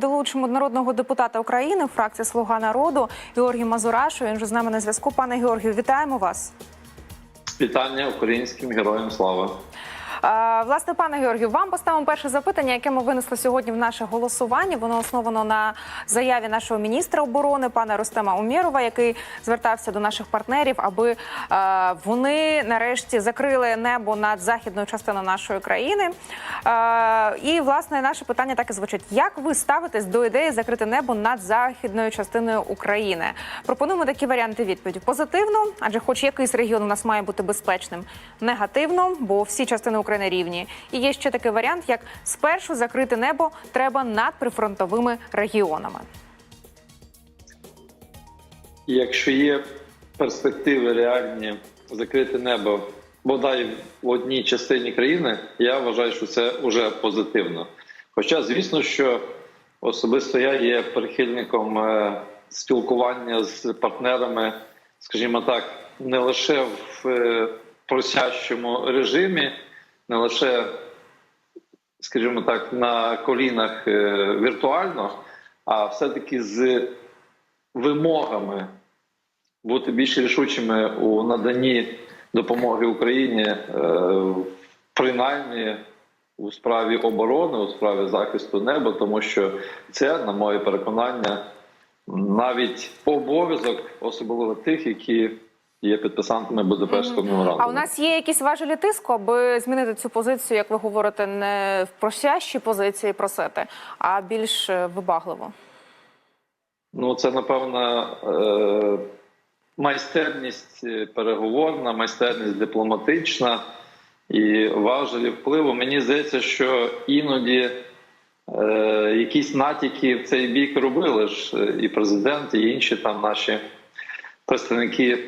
Долучимо народного депутата України, фракція Слуга народу Георгій Мазурашу. Він вже з нами на зв'язку. Пане Георгію, вітаємо вас. Вітання українським героям слава. Власне, пане Георгію, вам поставимо перше запитання, яке ми винесли сьогодні в наше голосування. Воно основано на заяві нашого міністра оборони, пана Рустема Умєрова, який звертався до наших партнерів, аби е, вони нарешті закрили небо над західною частиною нашої країни. Е, І власне наше питання так і звучить: як ви ставитесь до ідеї закрити небо над західною частиною України? Пропонуємо такі варіанти відповіді: позитивно, адже, хоч якийсь регіон у нас має бути безпечним, негативно, бо всі частини України рівні. І є ще такий варіант, як спершу закрити небо треба над прифронтовими регіонами. Якщо є перспективи реальні закрити небо бодай в одній частині країни, я вважаю, що це вже позитивно. Хоча, звісно, що особисто я є прихильником е, спілкування з партнерами, скажімо так, не лише в е, просящому режимі, не лише скажімо так, на колінах е, віртуально, а все-таки з вимогами бути більш рішучими у наданні допомоги Україні, е, принаймні у справі оборони, у справі захисту неба, тому що це, на моє переконання, навіть обов'язок, особливо тих, які є підписантами Будапештського меморандуму. А у нас є якісь важелі тиску, аби змінити цю позицію, як ви говорите, не в просящі позиції просити, а більш е, вибагливо. Ну, це напевно е, майстерність е, переговорна, майстерність дипломатична і важелі впливу. Мені здається, що іноді якісь натяки в цей бік робили ж і президент, і інші там наші представники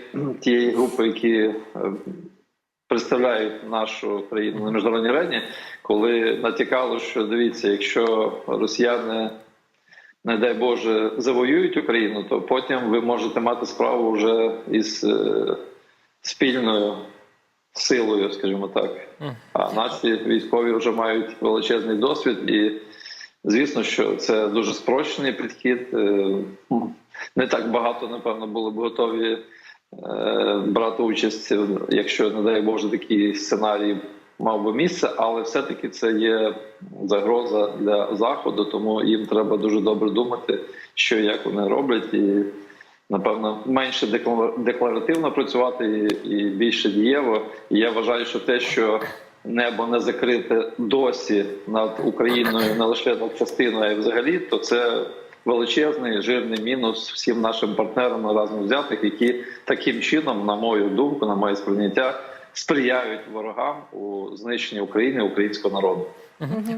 тієї групи, які е, представляють нашу країну на міжнародній арені, коли натякало, що дивіться, якщо росіяни не дай Боже, завоюють Україну, то потім ви можете мати справу вже із е, спільною силою, скажімо так. А наші військові вже мають величезний досвід, і звісно, що це дуже спрощений підхід. Е, Не так багато, напевно, були б готові е, брати участь, якщо, не дай Боже, такий сценарій мав би місце, але все-таки це є загроза для заходу, тому їм треба дуже добре думати, що і як вони роблять, і напевно менше декларативно працювати і, більше дієво. І я вважаю, що те, що небо не закрите досі над Україною не лише над частиною, а й взагалі, то це. Величезний жирний мінус всім нашим партнерам разом взятих, які таким чином, на мою думку, на моє сприйняття, сприяють ворогам у знищенні України, українського народу.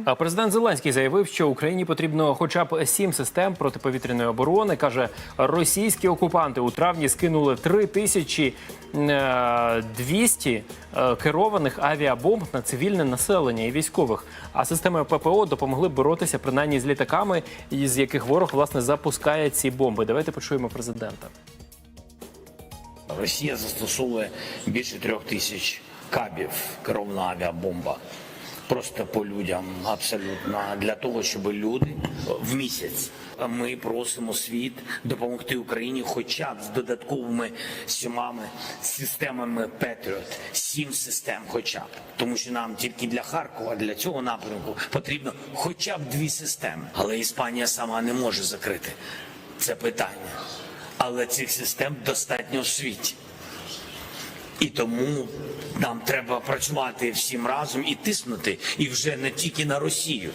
А Президент Зеленський заявив, що Україні потрібно хоча б сім систем протиповітряної оборони. каже, російські окупанти у травні скинули 3200 е, керованих авіабомб на цивільне населення і військових. А системи ППО допомогли боротися принаймні з літаками, із яких ворог власне запускає ці бомби. Давайте почуємо президента. Росія застосовує більше трьох тисяч кабів керована авіабомба. Просто по людям абсолютно для того, щоб люди в місяць ми просимо світ допомогти Україні, хоча б з додатковими сьомами системами Петріот, сім систем, хоча б тому, що нам тільки для Харкова, для цього напрямку потрібно хоча б дві системи. Але Іспанія сама не може закрити це питання але цих систем достатньо в світі. І тому нам треба працювати всім разом і тиснути, і вже не тільки на Росію.